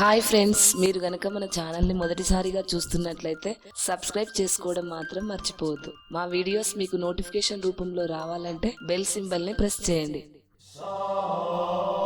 Hi friends మీరు గనక మన ఛానల్ని మొదటిసారిగా చూస్తున్నట్లయితే సబ్స్క్రైబ్ చేసుకోవడం మాత్రం మర్చిపోవద్దు. మా వీడియోస్ మీకు నోటిఫికేషన్ రూపంలో రావాలంటే బెల్ సింబల్ని ప్రెస్ చేయండి.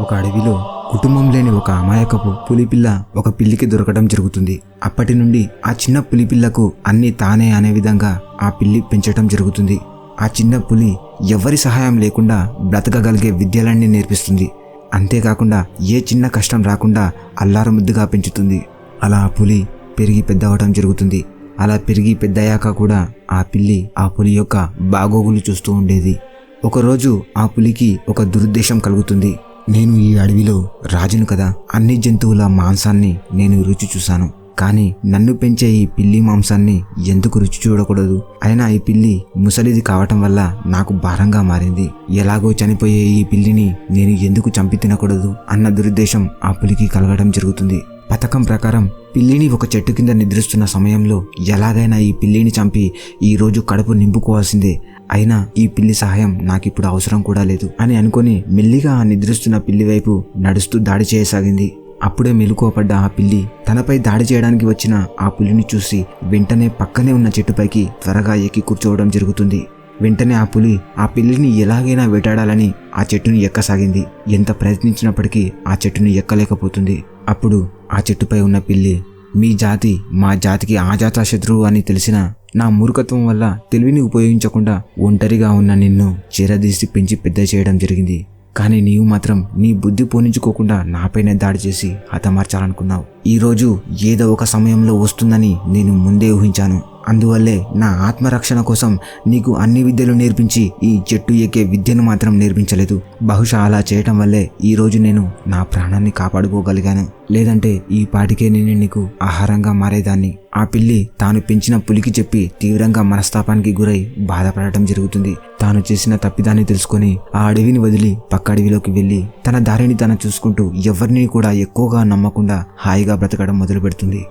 ఒక అడవిలో కుటుంబం లేని ఒక అమాయకపు పులిపిల్ల ఒక పిల్లికి దొరకడం జరుగుతుంది. అప్పటి నుండి ఆ చిన్న పులిపిల్లకు అన్ని తానే అనే విధంగా ఆ పిల్లి పెంచటం జరుగుతుంది. ఆ చిన్న పులి ఎవరి సహాయం లేకుండా బ్రతకగలిగే విద్యలన్నీ నేర్పిస్తుంది. అంతేకాకుండా ఏ చిన్న కష్టం రాకుండా అల్లారముద్దుగా పెంచుతుంది. అలా ఆ పులి పెరిగి పెద్దవటం జరుగుతుంది. అలా పెరిగి పెద్దయ్యాక కూడా ఆ పిల్లి ఆ పులి యొక్క బాగోగులు చూస్తూ ఉండేది. ఒకరోజు ఆ పులికి ఒక దురుద్దేశం కలుగుతుంది. నేను ఈ అడవిలో రాజును కదా అన్ని జంతువుల మాంసాన్ని నేను రుచి చూశాను. కానీ నన్ను పెంచే ఈ పిల్లి మాంసాన్ని ఎందుకు రుచి చూడకూడదు? అయినా ఈ పిల్లి ముసలిది కావటం వల్ల నాకు భారంగా మారింది. ఎలాగో చనిపోయే ఈ పిల్లిని నేను ఎందుకు చంపి తినకూడదు? అన్న దురుద్దేశం ఆ పులికి కలగడం జరుగుతుంది. పథకం ప్రకారం పిల్లిని ఒక చెట్టు కింద నిద్రిస్తున్న సమయంలో ఎలాగైనా ఈ పిల్లిని చంపి ఈరోజు కడుపు నింపుకోవాల్సిందే. అయినా ఈ పిల్లి సహాయం నాకిప్పుడు అవసరం కూడా లేదు అని అనుకొని మెల్లిగా ఆ నిద్రిస్తున్న పిల్లి వైపు నడుస్తూ దాడి చేయసాగింది. అప్పుడే మెలకువపడ్డ ఆ పిల్లి తనపై దాడి చేయడానికి వచ్చిన ఆ పులిని చూసి వెంటనే పక్కనే ఉన్న చెట్టుపైకి త్వరగా ఎక్కి కూర్చోవడం జరుగుతుంది. వెంటనే ఆ పులి ఆ పిల్లిని ఎలాగైనా వేటాడాలని ఆ చెట్టుని ఎక్కసాగింది. ఎంత ప్రయత్నించినప్పటికీ ఆ చెట్టుని ఎక్కలేకపోతుంది. అప్పుడు ఆ చెట్టుపై ఉన్న పిల్లి మీ జాతి మా జాతికి ఆజాత శత్రువు అని తెలిసిన నా మూర్ఖత్వం వల్ల తెలివిని ఉపయోగించకుండా ఒంటరిగా ఉన్న నిన్ను చీరదీసి పెంచి పెద్ద చేయడం జరిగింది. కానీ నీవు మాత్రం నీ బుద్ధి పోనించుకోకుండా నాపైనే దాడి చేసి హతమార్చాలనుకున్నావు. ఈరోజు ఏదో ఒక సమయంలో వస్తుందని నేను ముందే ఊహించాను. అందువల్లే నా ఆత్మరక్షణ కోసం నీకు అన్ని విద్యలు నేర్పించి ఈ చెట్టు ఎక్కే విద్యను మాత్రం నేర్పించలేదు. బహుశా అలా చేయటం వల్లే ఈరోజు నేను నా ప్రాణాన్ని కాపాడుకోగలిగాను. లేదంటే ఈ పాటికే నేను నీకు ఆహారంగా మారేదాన్ని. ఆ పిల్లి తాను పెంచిన పులికి చెప్పి తీవ్రంగా మనస్తాపానికి గురై బాధపడటం జరుగుతుంది. తాను చేసిన తప్పిదాన్ని తెలుసుకొని ఆ అడవిని వదిలి పక్క అడవిలోకి వెళ్ళి తన దారిని తను చూసుకుంటూ ఎవరిని కూడా ఎక్కువగా నమ్మకుండా హాయిగా బ్రతకడం మొదలు పెడుతుంది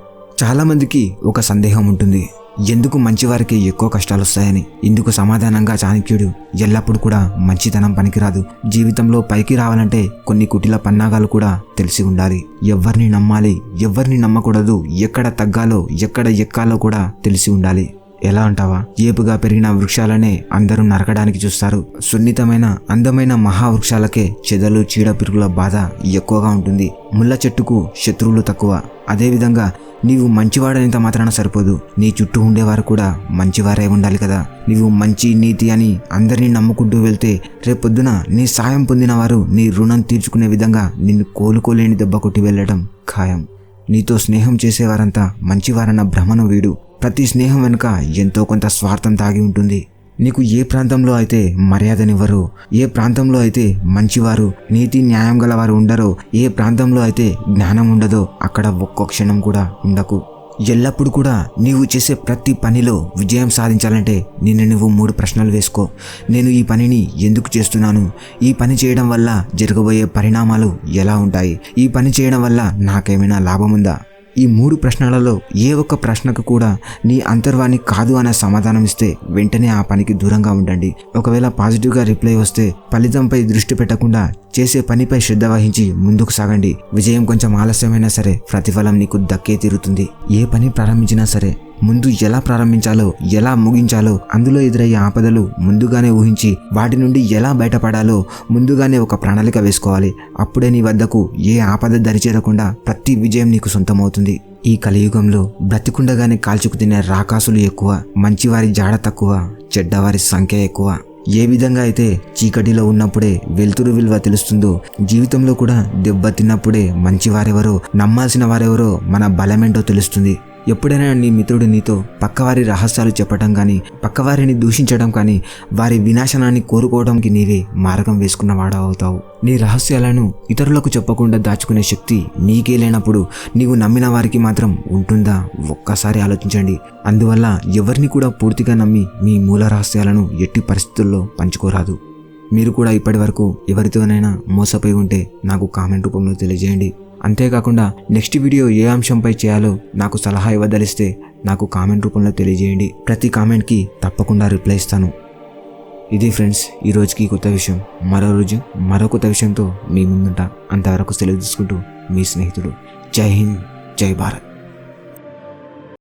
ఒక సందేహం ఉంటుంది. ఎందుకు మంచివారికి ఎక్కువ కష్టాలు వస్తాయని ఇందుకు సమాధానంగా చాణక్యుడు ఎల్లప్పుడూ కూడా మంచితనం పనికిరాదు. జీవితంలో పైకి రావాలంటే కొన్ని కుటిల పన్నాగాలు కూడా తెలిసి ఉండాలి. ఎవరిని నమ్మాలి ఎవరిని నమ్మకూడదు ఎక్కడ తగ్గాలో ఎక్కడ ఎక్కాలో కూడా తెలిసి ఉండాలి. ఎలా అంటావా? ఏపుగా పెరిగిన వృక్షాలనే అందరూ నరకడానికి చూస్తారు. సున్నితమైన అందమైన మహావృక్షాలకే చెదలు చీడపిరుగుల బాధ ఎక్కువగా ఉంటుంది. ముళ్ళ చెట్టుకు శత్రువులు తక్కువ. అదేవిధంగా నీవు మంచివాడైనంత మాత్రాన సరిపోదు. నీ చుట్టూ ఉండేవారు కూడా మంచివారే ఉండాలి కదా. నీవు మంచి నీతి అని అందరినీ నమ్ముకుంటూ వెళ్తే రేపొద్దున నీ సాయం పొందిన వారు నీ రుణం తీర్చుకునే విధంగా నిన్ను కోలుకోలేని దెబ్బ కొట్టి వెళ్ళడం ఖాయం. నీతో స్నేహం చేసేవారంతా మంచివారన్న భ్రమను వీడు. ప్రతి స్నేహం వెనుక ఎంతో కొంత స్వార్థం దాగి ఉంటుంది. నీకు ఏ ప్రాంతంలో అయితే మర్యాదనివ్వరు ఏ ప్రాంతంలో అయితే మంచివారు నీతి న్యాయం గలవారు ఉండరో ఏ ప్రాంతంలో అయితే జ్ఞానం ఉండదో అక్కడ ఒక్కో క్షణం కూడా ఉండకు. ఎల్లప్పుడూ కూడా నీవు చేసే ప్రతి పనిలో విజయం సాధించాలంటే నిన్ను నువ్వు మూడు ప్రశ్నలు వేసుకో. నేను ఈ పనిని ఎందుకు చేస్తున్నాను? ఈ పని చేయడం వల్ల జరగబోయే పరిణామాలు ఎలా ఉంటాయి? ఈ పని చేయడం వల్ల నాకేమైనా లాభం ఉందా? ఈ మూడు ప్రశ్నలలో ఏ ఒక్క ప్రశ్నకు కూడా నీ అంతర్వాణి కాదు అనే సమాధానం ఇస్తే వెంటనే ఆ పనికి దూరంగా ఉండండి. ఒకవేళ పాజిటివ్గా రిప్లై వస్తే ఫలితంపై దృష్టి పెట్టకుండా చేసే పనిపై శ్రద్ధ వహించి ముందుకు సాగండి. విజయం కొంచెం ఆలస్యమైనా సరే ప్రతిఫలం నీకు దక్కే తీరుతుంది. ఏ పని ప్రారంభించినా సరే ముందు ఎలా ప్రారంభించాలో ఎలా ముగించాలో అందులో ఎదురయ్యే ఆపదలు ముందుగానే ఊహించి వాటి నుండి ఎలా బయటపడాలో ముందుగానే ఒక ప్రణాళిక వేసుకోవాలి. అప్పుడే నీ వద్దకు ఏ ఆపద దరిచేరకుండా ప్రతి విజయం నీకు సొంతమవుతుంది. ఈ కలియుగంలో బ్రతికుండగానే కాల్చుకు తినే రాకాసులు ఎక్కువ మంచివారి జాడ తక్కువ చెడ్డవారి సంఖ్య ఎక్కువ. ఏ విధంగా అయితే చీకటిలో ఉన్నప్పుడే వెలుతురు విలువ తెలుస్తుందో జీవితంలో కూడా దెబ్బతిన్నప్పుడే మంచివారెవరో నమ్మాల్సిన వారెవరో మన బలమేంటో తెలుస్తుంది. ఎప్పుడైనా నీ మిత్రుడు నీతో పక్కవారి రహస్యాలు చెప్పడం కానీ పక్కవారిని దూషించడం కానీ వారి వినాశనాన్ని కోరుకోవడానికి నీవే మార్గం వేసుకున్నవాడు అవుతావు. నీ రహస్యాలను ఇతరులకు చెప్పకుండా దాచుకునే శక్తి నీకే లేనప్పుడు నీవు నమ్మిన వారికి మాత్రం ఉంటుందా? ఒక్కసారి ఆలోచించండి. అందువల్ల ఎవరిని కూడా పూర్తిగా నమ్మి మీ మూల రహస్యాలను ఎట్టి పరిస్థితుల్లో పంచుకోరాదు. మీరు కూడా ఇప్పటి వరకు ఎవరితోనైనా మోసపోయి ఉంటే నాకు కామెంట్ రూపంలో తెలియజేయండి. అంతేకాకుండా నెక్స్ట్ వీడియో ఏ అంశంపై చేయాలో నాకు సలహా ఇవ్వదలిస్తే నాకు కామెంట్ రూపంలో తెలియజేయండి. ప్రతి కామెంట్కి తప్పకుండా రిప్లై ఇస్తాను. ఇది ఫ్రెండ్స్ ఈ రోజుకి కొత్త విషయం. మరో రోజు మరో కొత్త విషయంతో మీ ముందుంటా. అంతవరకు సెలవు తీసుకుంటూ మీ స్నేహితుడు. జై హింద్ జై భారత్.